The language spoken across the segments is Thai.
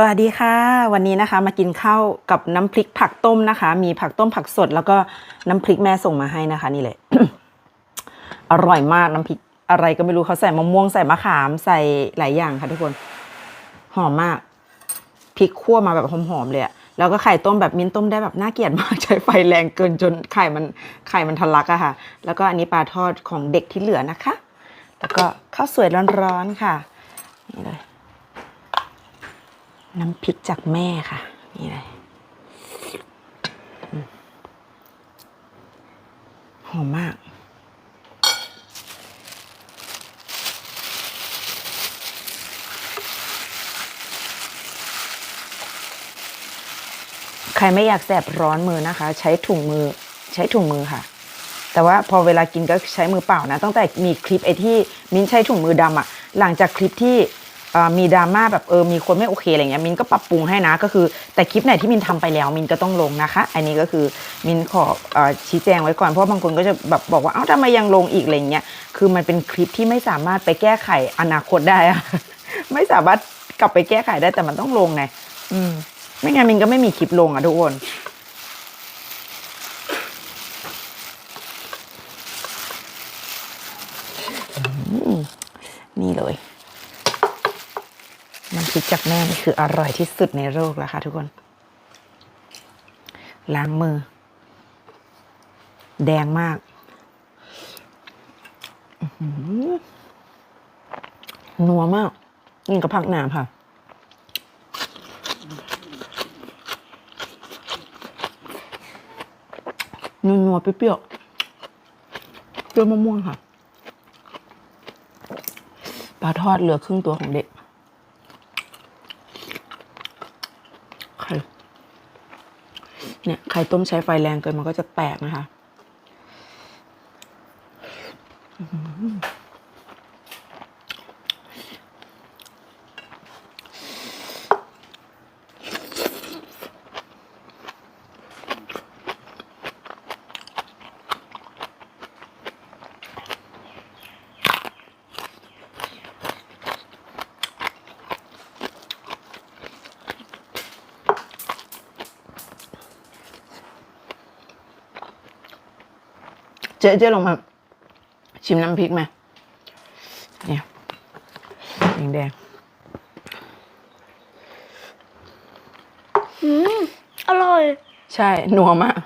สวัสดีค่ะ วันนี้นะคะมากินข้าวกับน้ำพริกผักต้มนะคะ มีผักต้มผักสด แล้วก็น้ำพริกแม่ส่งมาให้นะคะ นี่เลย อร่อยมากน้ำพริกอะไรก็ไม่รู้เขาใส่มะม่วงใส่มะขามใส่หลายอย่างค่ะทุกคนหอมมากพริกคั่วมาแบบหอมๆเลยอะแล้วก็ไข่ต้มแบบมิ้นต้มได้แบบน่าเกลียดมากใช้ไฟแรงเกินจนไข่มันไข่มันทะลักอะค่ะ แล้วก็อันนี้ปลาทอดของเด็กที่เหลือนะคะ แล้วก็ข้าวสวยร้อนๆค่ะนี่เลย น้ำพริกจากแม่ค่ะ นี่เลยหอมมาก ใครไม่อยากแสบร้อนมือนะคะ ใช้ถุงมือใช้ถุงมือค่ะ แต่ว่าพอเวลากินก็ใช้มือเปล่านะ ตั้งแต่มีคลิปไอ้ที่มิ้นใช้ถุงมือดำอะหลังจากคลิปที่ มีดราม่าแบบเออมีคนไม่โอเคอะไรเงี้ยมินก็ปรับปรุงให้นะก็คือ แต่คลิปไหนที่มินทำไปแล้วมินก็ต้องลงนะคะ อันนี้ก็คือมินขออชี้แจงไว้ก่อนเพราะบางคนก็จะแบบบอกว่าเอ้าทำไมยังลงอีกอะไรเงี้ยคือมันเป็นคลิปที่ไม่สามารถไปแก้ไขอนาคตได้อะไม่สามารถกลับไปแก้ไขได้แต่มันต้องลงไงอืม ไม่งั้นมินก็ไม่มีคลิปลงอะทุกคนนี่เลย น้ำพริกจากแม่นี่คืออร่อยที่สุดในโลกแล้วค่ะทุกคน ล้างมือ แดงมากหนัวมากกินกับผักหนามค่ะนัวนัวๆเปรี้ยวๆเปรี้ยวมะม่วงค่ะ ปลาทอดเหลือครึ่งตัวของเด็ก ไข่ เนี่ยไข่ต้มใช้ไฟแรงเกินมันก็จะแตกนะคะ เจ๊เจ๊ลงมา ชิมน้ำพริกไหมเนี่ยแดงอืมอร่อยๆใช่นัวมาก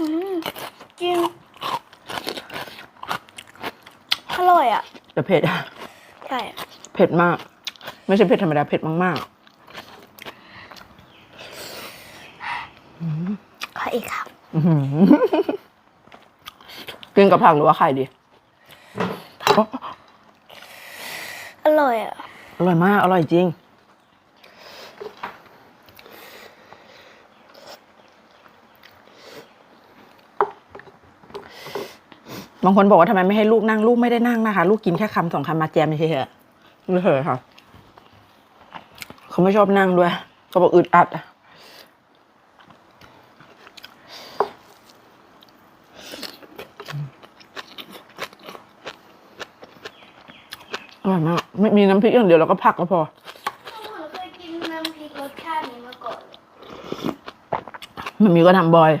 อืมจริงอร่อยอะ แต่เผ็ดใช่เผ็ดมาก ไม่ใช่เผ็ดธรรมดาเผ็ดมากขออีกครับๆอื้อหือ กินกับผักหรือว่าไข่ดี อร่อยอะ อร่อยมาก อร่อยจริง บางคนบอกว่าทำไมไม่ให้ลูกนั่ง ลูกไม่ได้นั่งนะคะ ลูกกินแค่คำสองคำมาแจมไม่ใช่เหรอไม่เคยค่ะ เขาไม่ชอบนั่งด้วย เขาบอกอึดอัดอะ อร่อยมากไม่มีน้ำพริกอย่างเดียวแล้วก็ผักก็พอผมเคยกินน้ำพริกรสชาตินี้มาก่อน มันมีก็ทำบ่อย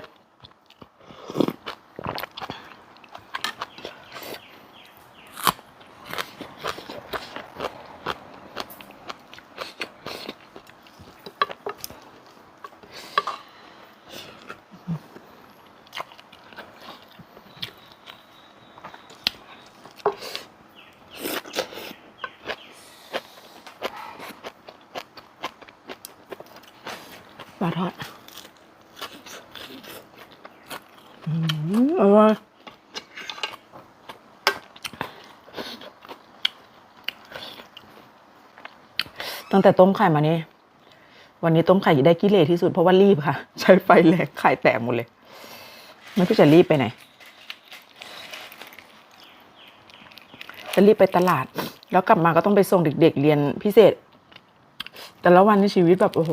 ปลาทอดอร่อยตั้งแต่ต้มไข่มานี่วันนี้ต้มไข่ได้กิเลสที่สุดเพราะว่ารีบค่ะ ใช้ไฟแรงไข่แตกหมดเลย ไม่รู้จะรีบไปไหนจะรีบไปตลาด แล้วกลับมาก็ต้องไปส่งเด็ก ๆ เรียนพิเศษ แต่ละวันในชีวิตแบบโอ้โห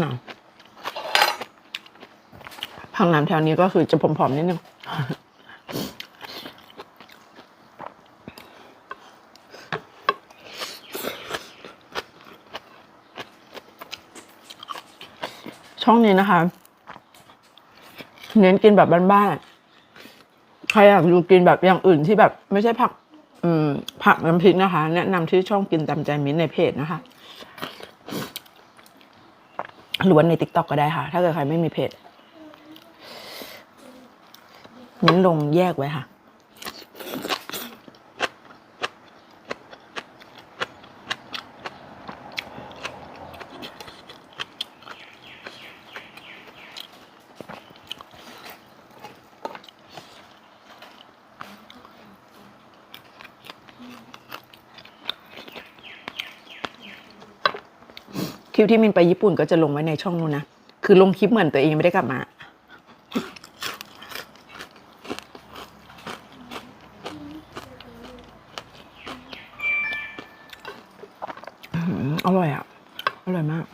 หนาวผักน้ำแถวนี้ก็คือจะผอมๆนิดนึงช่องนี้นะคะ เน้นกินแบบบ้านๆ ใครอยากดูกินแบบอย่างอื่นที่แบบไม่ใช่ผัก อืม ผักน้ำพริกนะคะ แนะนำที่ช่องกินตามใจมิ้นในเพจนะคะ หรือว่าในติ๊กต็อกก็ได้ค่ะ ถ้าเกิดใครไม่มีเพจเน้นลงแยกไว้ค่ะ ลิปที่มินไปญี่ปุ่นก็จะลงไว้ในช่องนู้นนะ คือลงคลิปเหมือนตัวเองไม่ได้กลับมาอื้อหืออร่อยอะ อร่อยมาก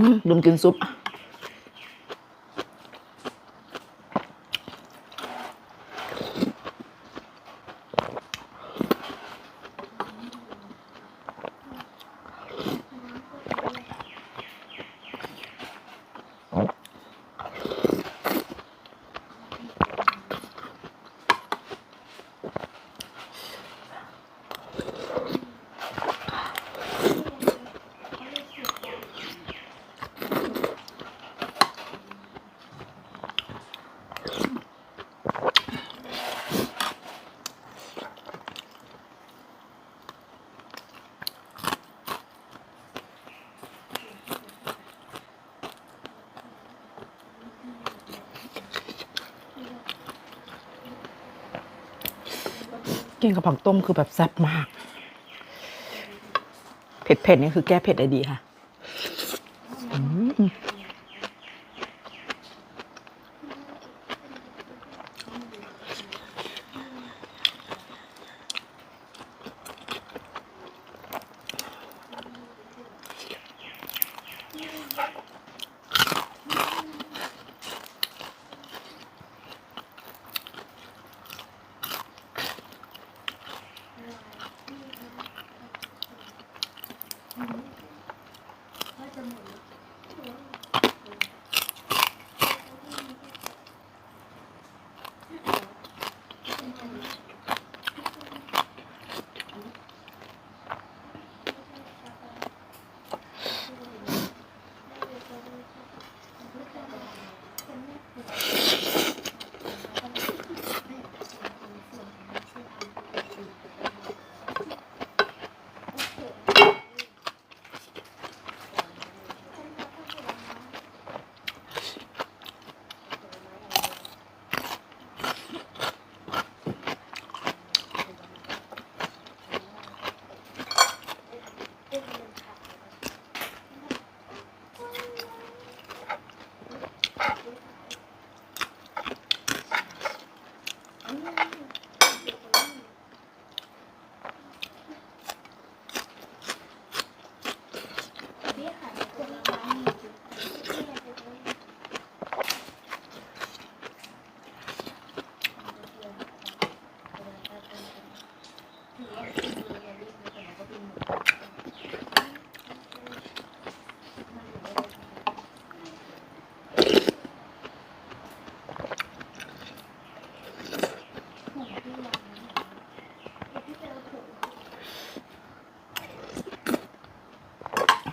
อืมลืม กินกับผักต้มคือแบบแซ่บมาก เผ็ดๆนี่คือแก้เผ็ดได้ดีค่ะ Mm-hmm.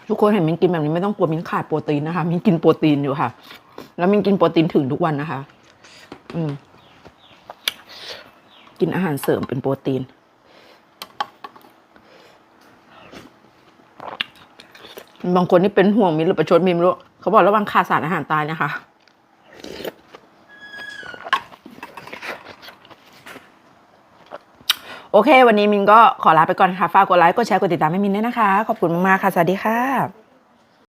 ทุกคนเห็นมินกินแบบนี้ไม่ต้องกลัวมินขาดโปรตีนนะคะมินกินโปรตีนอยู่ค่ะ แล้วมินกินโปรตีนถึงทุกวันนะคะ อืม กินอาหารเสริมเป็นโปรตีน บางคนนี่เป็นห่วงมินหรือประชดมินรู้เขาบอกระวังขาดสารอาหารตายนะคะ โอเค วันนี้มินก็ขอลาไปก่อนค่ะ ฝากกดไลค์ กดแชร์ กดติดตามให้มินด้วยนะคะ ขอบคุณมากๆค่ะ สวัสดีค่ะ